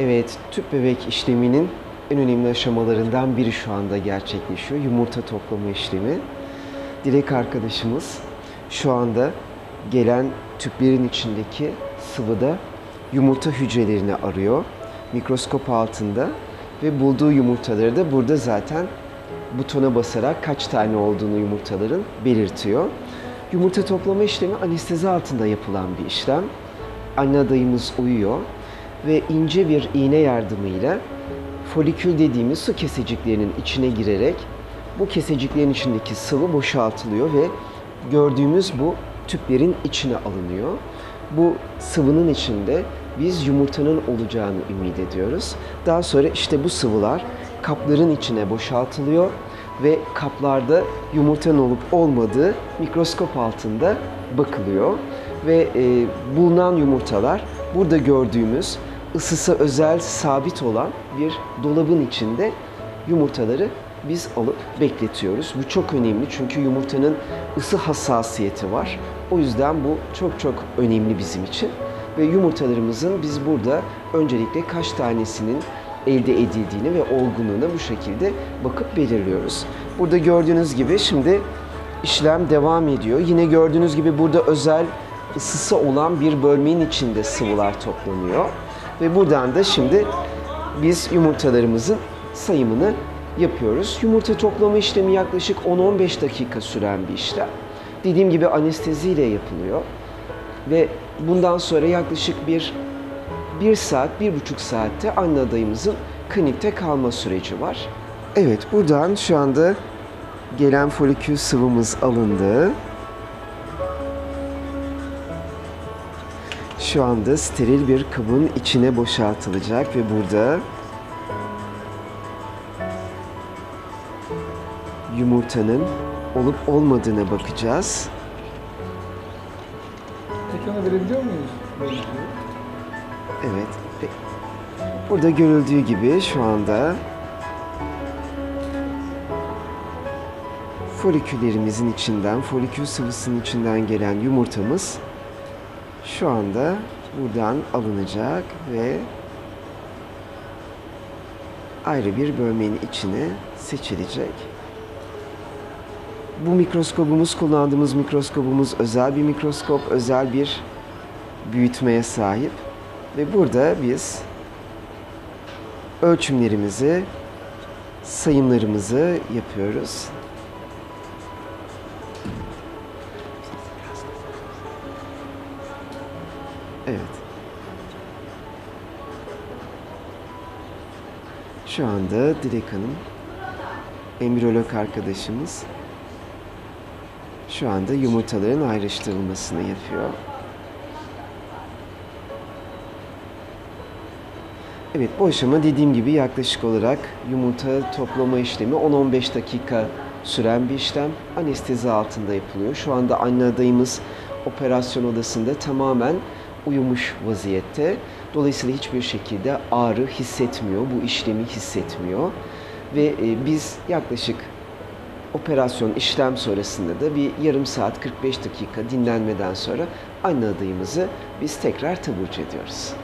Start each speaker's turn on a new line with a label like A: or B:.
A: Evet, tüp bebek işleminin en önemli aşamalarından biri şu anda gerçekleşiyor. Yumurta toplama işlemi. Dilek arkadaşımız şu anda gelen tüplerin içindeki sıvıda yumurta hücrelerini arıyor. Mikroskop altında ve bulduğu yumurtaları da burada zaten butona basarak kaç tane olduğunu yumurtaların belirtiyor. Yumurta toplama işlemi anestezi altında yapılan bir işlem. Anne adayımız uyuyor ve ince bir iğne yardımıyla folikül dediğimiz su keseciklerinin içine girerek bu keseciklerin içindeki sıvı boşaltılıyor ve gördüğümüz bu tüplerin içine alınıyor. Bu sıvının içinde biz yumurtanın olacağını ümit ediyoruz. Daha sonra işte bu sıvılar kapların içine boşaltılıyor ve kaplarda yumurtanın olup olmadığı mikroskop altında bakılıyor ve e, bulunan yumurtalar burada gördüğümüz ısısı özel sabit olan bir dolabın içinde yumurtaları biz alıp bekletiyoruz. Bu çok önemli çünkü yumurtanın ısı hassasiyeti var. O yüzden bu çok çok önemli bizim için. Ve yumurtalarımızın biz burada öncelikle kaç tanesinin elde edildiğini ve olgunluğuna bu şekilde bakıp belirliyoruz. Burada gördüğünüz gibi şimdi işlem devam ediyor. Yine gördüğünüz gibi burada özel ısısı olan bir bölmenin içinde sıvılar toplanıyor. Ve buradan da şimdi biz yumurtalarımızın sayımını yapıyoruz. Yumurta toplama işlemi yaklaşık 10-15 dakika süren bir işlem. Dediğim gibi anesteziyle yapılıyor. Ve bundan sonra yaklaşık bir bir saat, bir buçuk saatte anne adayımızın klinikte kalma süreci var. Evet, buradan şu anda gelen folikül sıvımız alındı. Şu anda steril bir kabın içine boşaltılacak ve burada yumurtanın olup olmadığına bakacağız.
B: Ekrana verebiliyor muyuz?
A: Evet. ve Burada görüldüğü gibi şu anda foliküllerimizin içinden, folikül sıvısının içinden gelen yumurtamız şu anda buradan alınacak ve ayrı bir bölmenin içine seçilecek. Bu mikroskobumuz, kullandığımız mikroskobumuz özel bir mikroskop, özel bir büyütmeye sahip. Ve burada biz ölçümlerimizi, sayımlarımızı yapıyoruz. Evet. Şu anda Dilek Hanım, embriyolog arkadaşımız şu anda yumurtaların ayrıştırılmasını yapıyor. Evet bu aşama dediğim gibi yaklaşık olarak yumurta toplama işlemi 10-15 dakika süren bir işlem. Anestezi altında yapılıyor. Şu anda anne adayımız operasyon odasında tamamen uyumuş vaziyette. Dolayısıyla hiçbir şekilde ağrı hissetmiyor, bu işlemi hissetmiyor. Ve e, biz yaklaşık operasyon işlem sonrasında da bir yarım saat 45 dakika dinlenmeden sonra anne adayımızı biz tekrar taburcu ediyoruz.